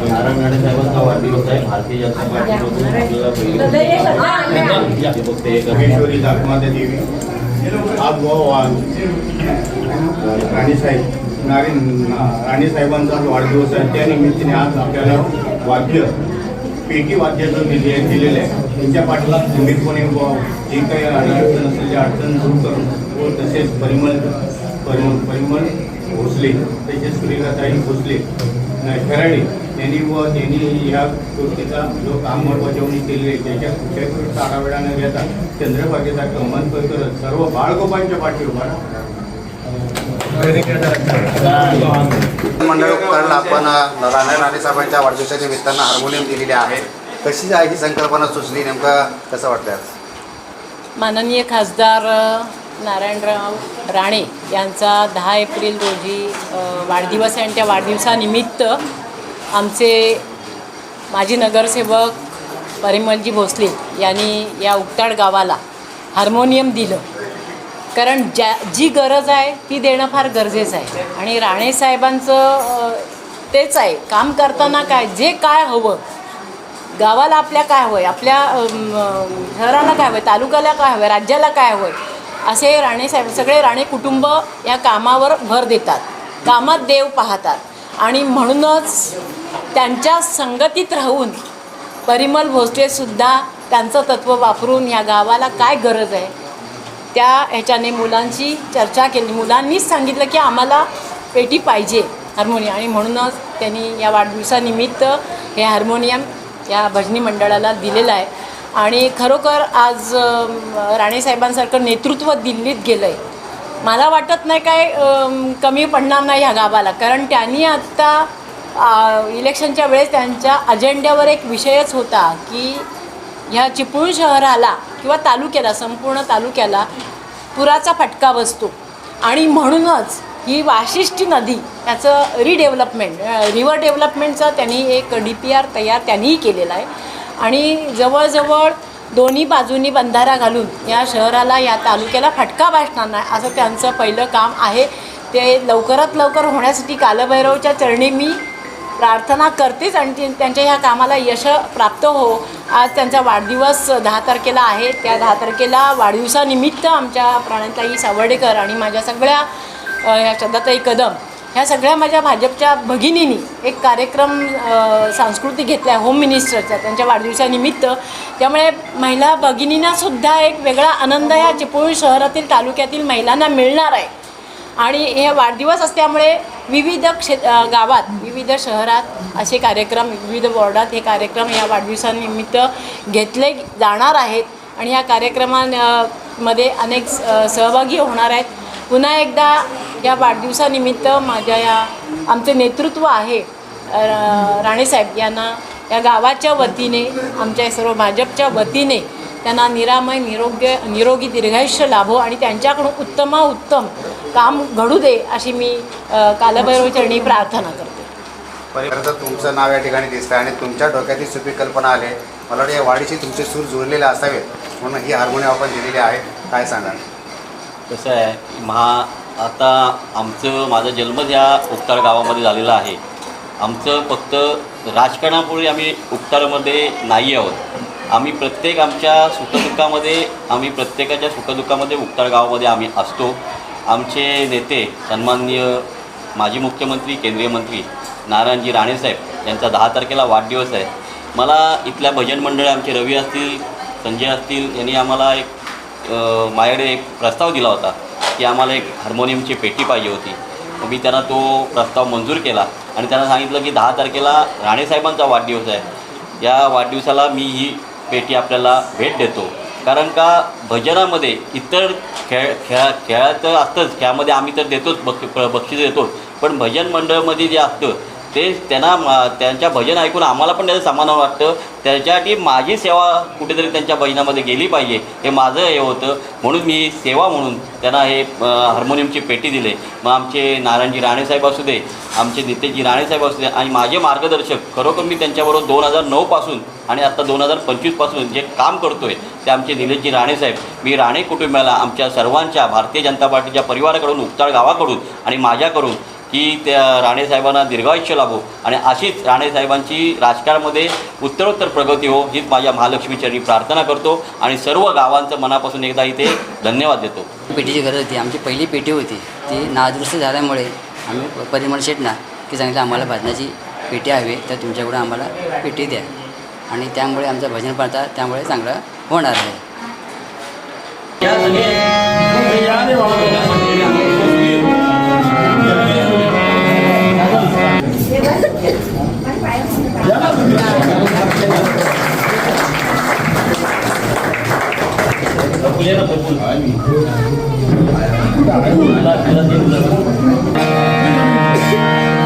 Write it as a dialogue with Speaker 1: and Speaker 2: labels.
Speaker 1: नारायण साहेबांचा वाढदिवस आहे भारतीय जनता पार्टीमधून वाढदिवस आहे त्या आज आपल्याला वाद्य पेटी वाद्याचं दिले दिलेलं आहे त्यांच्या पाठला खंडितपणे जे काही अडचण असेल त्या अडचण दूर करून व तसेच परिमल परिमल परिमल भोसले तसेच सुरेखाताई भोसले खराडे यांनी व त्यांनी या गोष्टीचा जो काम बजावणी केली आहे त्याच्या कुठल्याही आढावेळा न घेता चंद्रभागेचा कमान करत सर्व बाळगोपांच्या पाठी उभा.
Speaker 2: मंडळ उपकरण आपण राणे राणे साहेबांच्या वाढदिवसाच्या निमित्तानं हार्मोनियम दिलेले आहे. कशी आहे ही संकल्पना सुचली? नेमकं कसं वाटतं
Speaker 3: माननीय खासदार नारायणराव राणे यांचा दहा एप्रिल रोजी वाढदिवस आहे आणि त्या वाढदिवसानिमित्त आमचे माजी नगरसेवक परिमलजी भोसले यांनी या उक्ताड गावाला हार्मोनियम दिलं. कारण ज्या जी गरज आहे ती देणं फार गरजेचं आहे. आणि राणे साहेबांचं तेच आहे काम करताना काय जे काय हवं गावाला आपल्या काय हवं आहे आपल्या शहराला काय हवं आहे तालुक्याला काय हवं आहे राज्याला काय हवं आहे असे राणेसाहेब सगळे राणे कुटुंब या कामावर भर देतात. कामात देव पाहतात. आणि म्हणूनच त्यांच्या संगतीत राहून परिमल भोसलेसुद्धा त्यांचं तत्त्व वापरून या गावाला काय गरज आहे? त्या ह्याच्याने मुलांची चर्चा केली. मुलांनीच सांगितलं की आम्हाला पेटी पाहिजे हार्मोनियम. आणि म्हणूनच त्यांनी या वाढदिवसानिमित्त हे हार्मोनियम या भजनी मंडळाला दिलेलं आहे. आणि खरोखर आज राणेसाहेबांसारखं नेतृत्व दिल्लीत गेलं आहे मला वाटत नाही काय कमी पडणार नाही ह्या गावाला. कारण त्यांनी आत्ता इलेक्शनच्या वेळेस त्यांच्या अजेंड्यावर एक विषयच होता की ह्या चिपळूण शहराला किंवा तालुक्याला संपूर्ण तालुक्याला पुराचा फटका बसतो. आणि म्हणूनच ही वाशिष्ठी नदी याचं रिडेव्हलपमेंट रिव्हर डेव्हलपमेंटचा त्यांनी एक डी पी आर तयार त्यांनीही केलेला आहे. आणि जवळजवळ दोन्ही बाजूंनी बंधारा घालून या शहराला या तालुक्याला फटका बसणार नाही असं त्यांचं पहिलं काम आहे. ते लवकरात लवकर होण्यासाठी कालभैरवच्या चरणी मी प्रार्थना करतेच आणि ती- त्यांच्या ह्या कामाला यश प्राप्त हो. आज त्यांचा वाढदिवस दहा तारखेला आहे. त्या दहा तारखेला वाढदिवसानिमित्त आमच्या प्राण्यांताई सावर्डेकर आणि माझ्या सगळ्या ह्या श्रद्धाताई कदम ह्या सगळ्या माझ्या भाजपच्या भगिनींनी एक कार्यक्रम सांस्कृतिक घेतला आहे होम मिनिस्टरचा त्यांच्या वाढदिवसानिमित्त. त्यामुळे महिला भगिनींनासुद्धा एक वेगळा आनंद ह्या चिपळूण शहरातील तालुक्यातील महिलांना मिळणार आहे. आणि हे वाढदिवस असल्यामुळे विविध क्षेत्र गावात विविध शहरात असे कार्यक्रम विविध वॉर्डात हे कार्यक्रम या वाढदिवसानिमित्त घेतले जाणार आहेत. आणि या कार्यक्रमांमध्ये अनेक स- सहभागी होणार आहेत. पुन्हा एकदा या वाढदिवसानिमित्त माझ्या या आमचे नेतृत्व आहे राणेसाहेब यांना या गावाच्या वतीने आमच्या सर्व भाजपच्या वतीने त्यांना निरामय निरोग्य निरोगी दीर्घायुष्य लाभो आणि त्यांच्याकडून उत्तमा उत्तम काम घडू दे अशी मी कालभैरवचरणी प्रार्थना करते.
Speaker 2: तर तुमचं नाव या ठिकाणी दिसतं आणि तुमच्या डोक्यात ही सोपी कल्पना आली आहे. मला वाटतं या वाढीशी तुमचे सूर जुळलेले असावेत म्हणून ही हार्मोनियम आपण दिलेली आहे. काय सांगाल?
Speaker 4: कसं आहे महा आता आमचं माझा जन्म या उपतार गावामध्ये झालेला आहे. आमचं फक्त राजकारणापुढे आम्ही उपतारामध्ये नाही आहोत. आम्ही प्रत्येक आमच्या सुखदुःखामध्ये आम्ही प्रत्येकाच्या सुखदुःखामध्ये उपतार गावामध्ये आम्ही असतो. आमचे नेते सन्माननीय माजी मुख्यमंत्री केंद्रीय मंत्री नारायणजी राणेसाहेब यांचा दहा तारखेला वाढदिवस आहे. मला इथल्या भजन मंडळ आमचे रवी असतील संजय असतील यांनी आम्हाला एक माझ्याकडे एक प्रस्ताव दिला होता. की आम्हाला एक हार्मोनियमची पेटी पाहिजे होती. मग मी त्यांना तो प्रस्ताव मंजूर केला आणि त्यांना सांगितलं की दहा तारखेला राणेसाहेबांचा वाढदिवस आहे. या वाढदिवसाला मी ही पेटी आपल्याला भेट देतो. कारण का भजनामध्ये इतर खेळ खेळा खेळाचं तर असतंच. खेळामध्ये आम्ही तर देतोच बक्ष बक्षीस देतोच. पण भजन मंडळमध्ये जे असतं ते त्यांना त्यांच्या भजन ऐकून आम्हाला पण त्याचं समाधान वाटतं. त्याच्यासाठी माझी सेवा कुठेतरी त्यांच्या भजनामध्ये गेली पाहिजे. हे माझं हे होतं. म्हणून मी सेवा म्हणून त्यांना हे हार्मोनियमची पेटी दिले. मग आमचे नारायणजी राणेसाहेब असू दे आमचे नितेशजी राणेसाहेब असू दे आणि माझे मार्गदर्शक खरोखर मी त्यांच्याबरोबर दोन हजार नऊपासून आणि आत्ता दोन हजार पंचवीसपासून जे काम करतो आहे ते आमचे निलेशजी राणेसाहेब मी राणे कुटुंबाला आमच्या सर्वांच्या भारतीय जनता पार्टीच्या परिवाराकडून उपचार गावाकडून आणि माझ्याकडून की त्या राणेसाहेबांना दीर्घायुष्य लाभो. आणि अशीच राणेसाहेबांची राजकारणामध्ये उत्तरोत्तर प्रगती हो हीच माझ्या महालक्ष्मीचरणी प्रार्थना करतो. आणि सर्व गावांचं मनापासून एकदा इथे धन्यवाद देतो.
Speaker 5: पेटीची गरज होती. आमची पहिली पेटी होती. ती नादुरुस्त झाल्यामुळे आम्ही परिमल शेटना की सांगितलं आम्हाला भजनाची पेटी हवी तर तुमच्याकडून आम्हाला पेटी द्या. आणि त्यामुळे आमचं भजन पाहता त्यामुळे चांगलं होणार आहे.
Speaker 4: Thank you.